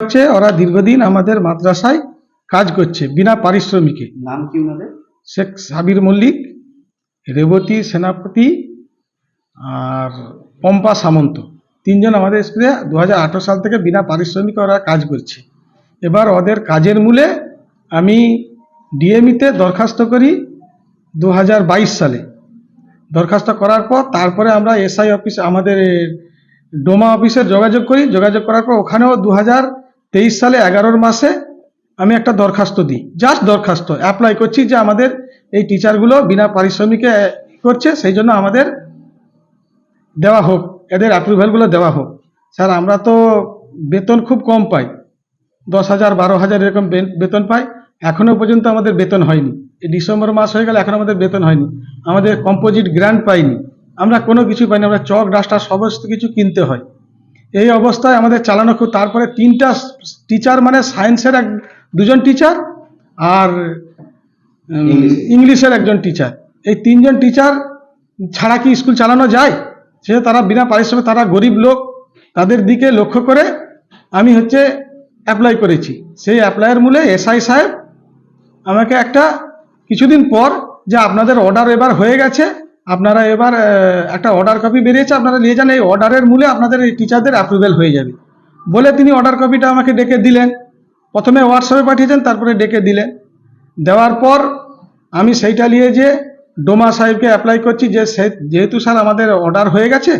হচ্ছে ওরা দীর্ঘদিন আমাদের মাদ্রাসায় কাজ করছে বিনা পারিশ্রমিকে। নাম কি ওনাদের? শেখ সাবির মল্লিক রেবতী সেনাপতি আর পম্পা সামন্ত। তিনজন আমাদের স্কুলে দু হাজার আঠেরো সাল থেকে বিনা পারিশ্রমিকে ওরা কাজ করছে। এবার ওদের কাজের মূলে আমি ডিএমইতে দরখাস্ত করি দু হাজার বাইশ সালে। দরখাস্ত করার পর তারপরে আমরা এসআই অফিস আমাদের ডোমা অফিসে যোগাযোগ করি। যোগাযোগ করার পর ওখানেও দু হাজার তেইশ সালে এগারোর মাসে আমি একটা দরখাস্ত দিই। জাস্ট দরখাস্ত। অ্যাপ্লাই করছি যে আমাদের এই টিচারগুলো বিনা পারিশ্রমিকে করছে, সেই জন্য আমাদের দেওয়া হোক, এদের অ্যাপ্রুভ্যালগুলো দেওয়া হোক। স্যার আমরা তো বেতন খুব কম পাই। দশ হাজার, বারো হাজার এরকম বেতন পাই। এখনও পর্যন্ত আমাদের বেতন হয়নি। এই ডিসেম্বর মাস হয়ে গেলে, এখন আমাদের বেতন হয়নি। আমাদের কম্পোজিট গ্র্যান্ট পাইনি। আমরা কোনো কিছু পাইনি। আমরা চক, ডাস্টার, সমস্ত কিছু কিনতে হয়। এই অবস্থায় আমাদের চালানো খুব তারপরে তিনটা টিচার মানে সায়েন্সের এক দুজন টিচার আর ইংলিশের একজন টিচার এই তিনজন টিচার ছাড়া কি স্কুল চালানো যায়? সে তারা বিনা পারিশ্রমিক তারা গরিব লোক তাদের দিকে লক্ষ্য করে আমি হচ্ছে অ্যাপ্লাই করেছি। সেই অ্যাপ্লাইয়ের মূলে এসআই সাহেব আমাকে একটা কিছুদিন পর যে আপনাদের অর্ডার এবার হয়ে গেছে আপনারা এবার একটা অর্ডার কপি বেরিয়েছে, আপনারা নিয়ে যান, এই অর্ডারের মূলে আপনাদের এই টিচারদের অ্যাপ্রুভেল হয়ে যাবে। বলে তিনি অর্ডার কপিটা আমাকে ডেকে দিলেন। প্রথমে হোয়াটসঅ্যাপে পাঠিয়েছেন, তারপরে ডেকে দিলেন। দেওয়ার পর আমি সেইটা নিয়ে যে ডোমা সাহেবকে অ্যাপ্লাই করছি, যে যেহেতু স্যার আমাদের অর্ডার হয়ে গেছে,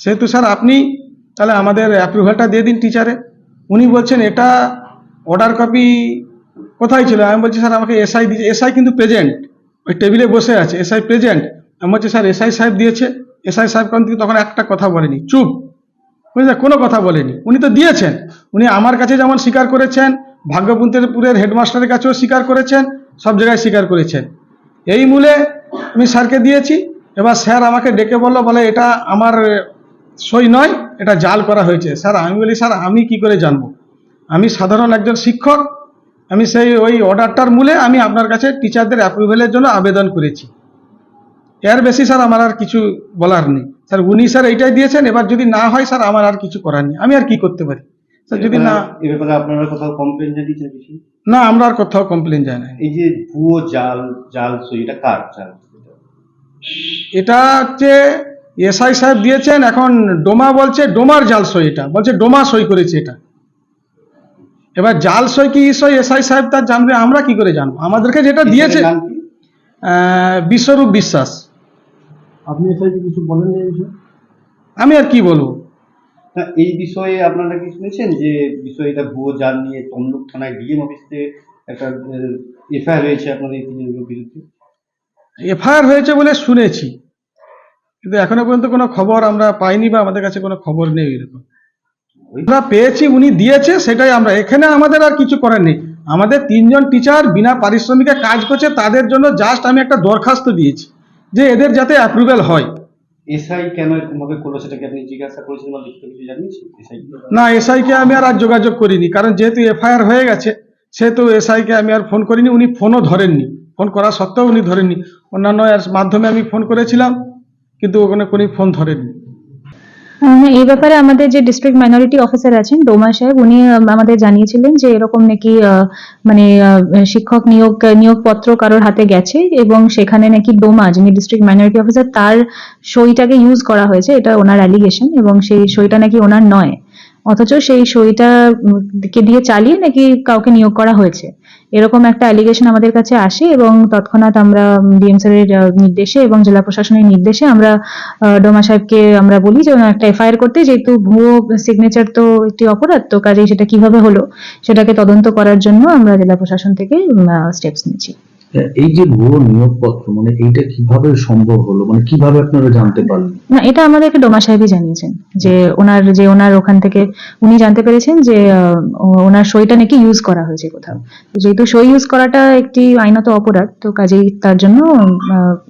সেহেতু স্যার আপনি তাহলে আমাদের অ্যাপ্রুভালটা দিয়ে দিন টিচারে উনি বলছেন, এটা অর্ডার কপি কোথায় ছিল? আমি বলছি, স্যার, আমাকে এসআই দিয়েছে এসআই কিন্তু প্রেজেন্ট ওই টেবিলে বসে আছে এসআই প্রেজেন্ট আমি বলছি, স্যার এসআই সাহেব দিয়েছে। এসআই সাহেব কিন্তু তখন একটা কথা বলেনি, চুপ। বুঝলে কোনো কথা বলেনি। উনি তো দিয়েছেন। উনি আমার কাছে যেমন স্বীকার করেছেন ভাগ্যপুন্তেরপুরের হেডমাস্টারের কাছেও স্বীকার করেছেন, সব জায়গায় স্বীকার করেছেন। এই মূলে আমি স্যারকে দিয়েছি। এবার স্যার আমাকে ডেকে বলল, বলে, এটা আমার সই নয়, এটা জাল করা হয়েছে। স্যার, আমি বলি, স্যার, আমি কি করে জানব? আমি সাধারণ একজন শিক্ষক। আমি সেই ওই অর্ডারটার মূলে আমি আপনার কাছে টিচারদের অ্যাপ্রুভেলের জন্য আবেদন করেছি। এর বেশি স্যার আমার আর কিছু বলার নেই। স্যার উনি স্যার এইটাই দিয়েছেন এবার যদি না হয় স্যার আমার আর কিছু করার নেই। আমি আর কি করতে পারি? স্যার যদি না এ ব্যাপারে আপনারা কোথাও কমপ্লেন জানিয়েছেন কিছু? না আমরা আর কোথাও কমপ্লেন যায় না এই যে ভুয়ো জাল জাল সই এটা কার জাল? এটা হচ্ছে এসআই সাহেব দিয়েছেন এখন ডোমা বলছে ডোমার জাল সই এটা বলছে ডোমা সই করেছে এটা। এবার জাল সই কি সই এসআই সাহেব তার জানবে আমরা কি করে জানব? আমাদেরকে যেটা দিয়েছে আহ, বিশ্বরূপ বিশ্বাস। আপনি এসআই কিছু বলেন এই বিষয়ে? আমি আর কি বলব? না, এই বিষয়ে আপনারা কি শুনেছেন যে বিষয়টা ভুয়ো জাল নিয়ে তমলুক থানায় ডিএম অফিসে একটা এফআইআর হয়েছে আপনাদের এই তিনজনের বিরুদ্ধে? এফআইআর হয়েছে বলে শুনেছি। কিন্তু এখনও পর্যন্ত কোনো খবর আমরা পাইনি বা আমাদের কাছে কোনো খবর নেই এরকম। আমরা পেয়েছি উনি দিয়েছে সেটাই আমরা। এখানে আমাদের আর কিছু করার নেই। আমাদের তিনজন টিচার বিনা পারিশ্রমিকে কাজ করছে তাদের জন্য জাস্ট আমি একটা দরখাস্ত দিয়েছি। যে এদের যাতে অ্যাপ্রুভেল হয়। এসআই কেন এরকমভাবে করল সেটাকে আপনি জিজ্ঞাসা করেছেন বা লিখিত কিছু জানিয়েছেন? এসআই না এসআইকে আমি আর আর যোগাযোগ করিনি কারণ যেহেতু এফআইআর হয়ে গেছে সেহেতু এসআইকে আমি আর ফোন করিনি উনি ফোনও ধরেননি। ফোন করা সত্ত্বেও উনি ধরেননি। অন্যান্য মাধ্যমে আমি ফোন করেছিলাম কিন্তু ওখানে কোনো ফোন ধরেননি। এই ব্যাপারে আমাদের যে ডিস্ট্রিক্ট মাইনরিটি অফিসার আছেন, ডোমা সাহেব, উনি আমাদের জানিয়েছিলেন যে এরকম নাকি মানে শিক্ষক নিয়োগ, নিয়োগপত্র কারোর হাতে গেছে এবং সেখানে নাকি ডোমা, যিনি ডিস্ট্রিক্ট মাইনরিটি অফিসার তার সইটাকে ইউজ করা হয়েছে। এটা ওনার অ্যালিগেশন এবং সেই সইটা নাকি ওনার নয়। অথচ সেই সইটা কে দিয়ে চালিয়ে নাকি কাউকে নিয়োগ করা হয়েছে। এরকম একটা অ্যালিগেশন আমাদের কাছে আসে এবং তৎক্ষণাৎ আমরা ডিএম নির্দেশে এবং জেলা প্রশাসনের নির্দেশে আমরা ডোমা সাহেবকে আমরা বলি যে একটা এফআইআর করতে। যেহেতু ভুয়ো সিগনেচার তো একটি অপরাধ, তো কাজেই সেটা কীভাবে হলো, সেটাকে তদন্ত করার জন্য আমরা জেলা প্রশাসন থেকে স্টেপস নিচ্ছি এই যে ভুয়ো নিয়োগপত্র মানে এইটা কীভাবে সম্ভব হলো? মানে কীভাবে আপনারা জানতে পারলেন? না এটা আমাদেরকে ডোমা সাহেবই জানিয়েছেন যে ওনার যে ওনার ওখান থেকে উনি জানতে পেরেছেন যে ওনার সইটা নাকি ইউজ করা হয়েছে কোথাও। যেহেতু সই ইউজ করাটা একটি আইনত অপরাধ তো কাজেই তার জন্য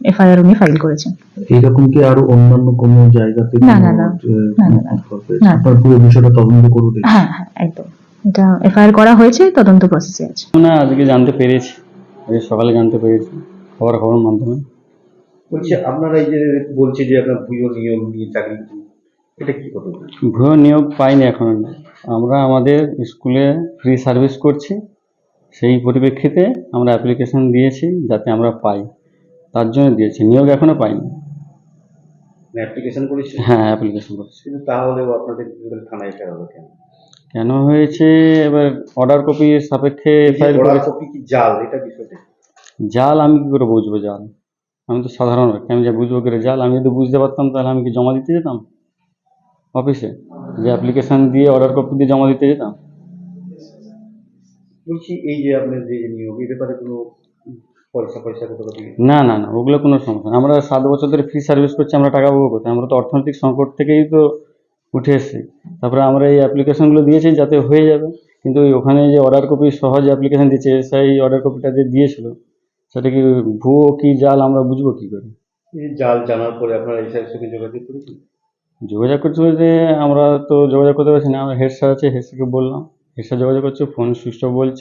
এফআইআর উনি ফাইল করেছেন। এইরকম কি আরও অন্যান্য কোনো জায়গাতে না, কোনো, না, না। আহ, না, না, না। খবর না। আপনার পুরো বিষয়টা তদন্ত করুন। হ্যাঁ হ্যাঁ একদম। এটা এফআইআর করা হয়েছে তদন্ত প্রসেসে আছে। না আজকে জানতে পেরেছি। আজকে সকালে জানতে পেরেছি খবর খবর মাধ্যমে। বলছি আপনারা এই যে বলছে যে আপনার ভুয়ো নিয়ম নিয়ে চাকরি এটা কি কথা ভুয়ো নিয়োগ পাইনি এখন। আমরা আমাদের স্কুলে ফ্রি সার্ভিস করছি সেই পরিপ্রেক্ষিতে আমরা অ্যাপ্লিকেশন দিয়েছি যাতে আমরা পাই। তার জন্য দিয়েছি নিয়োগ এখনও পাইনি। অ্যাপ্লিকেশন করেছেন? হ্যাঁ অ্যাপ্লিকেশন করেছি। কিন্তু তাহলেও আপনাদের থানায় কেন? কেন হয়েছে? এবার অর্ডার কপি সাপেক্ষে এফআইআর করেছে। কপি কি জাল? এটা বিষয়টা জাল আমি কি করে বুঝব জাল? আমি তো সাধারণ ব্যক্তি আমি যা বুঝব করে জাল আমি যদি বুঝতে পারতাম তাহলে আমি কি জমা দিতে যেতাম? অফিসে? যে অ্যাপ্লিকেশন দিয়ে অর্ডার কপি দিয়ে জমা দিতে যেতাম? বলছি এই যে আপনার যে নিয়োগ এই ব্যাপারে কোনো পয়সা পয়সা না না না ওগুলো কোনো সমস্যা না। আমরা সাত বছর ধরে ফ্রি সার্ভিস করছি আমরা টাকা পাবো কোথায় আমরা তো অর্থনৈতিক সংকট থেকেই তো উঠে এসেছি তারপরে আমরা এই অ্যাপ্লিকেশনগুলো দিয়েছি যাতে হয়ে যাবে। কিন্তু ওখানে যে অর্ডার কপি সহজ অ্যাপ্লিকেশন দিচ্ছে সেই অর্ডার কপিটা যে দিয়েছিল সেটা কি ভুয়ো কি জাল আমরা বুঝব কী করে? এই জাল জানার পরে আপনারা এই স্যারের সঙ্গে যোগাযোগ করেছেন? যোগাযোগ করছি বলতে আমরা তো যোগাযোগ করতে পারছি না। আমরা হেড স্যার আছে হেড স্যারকে বললাম। হেড স্যার যোগাযোগ করছে ফোন সুইচ অফ বলছে।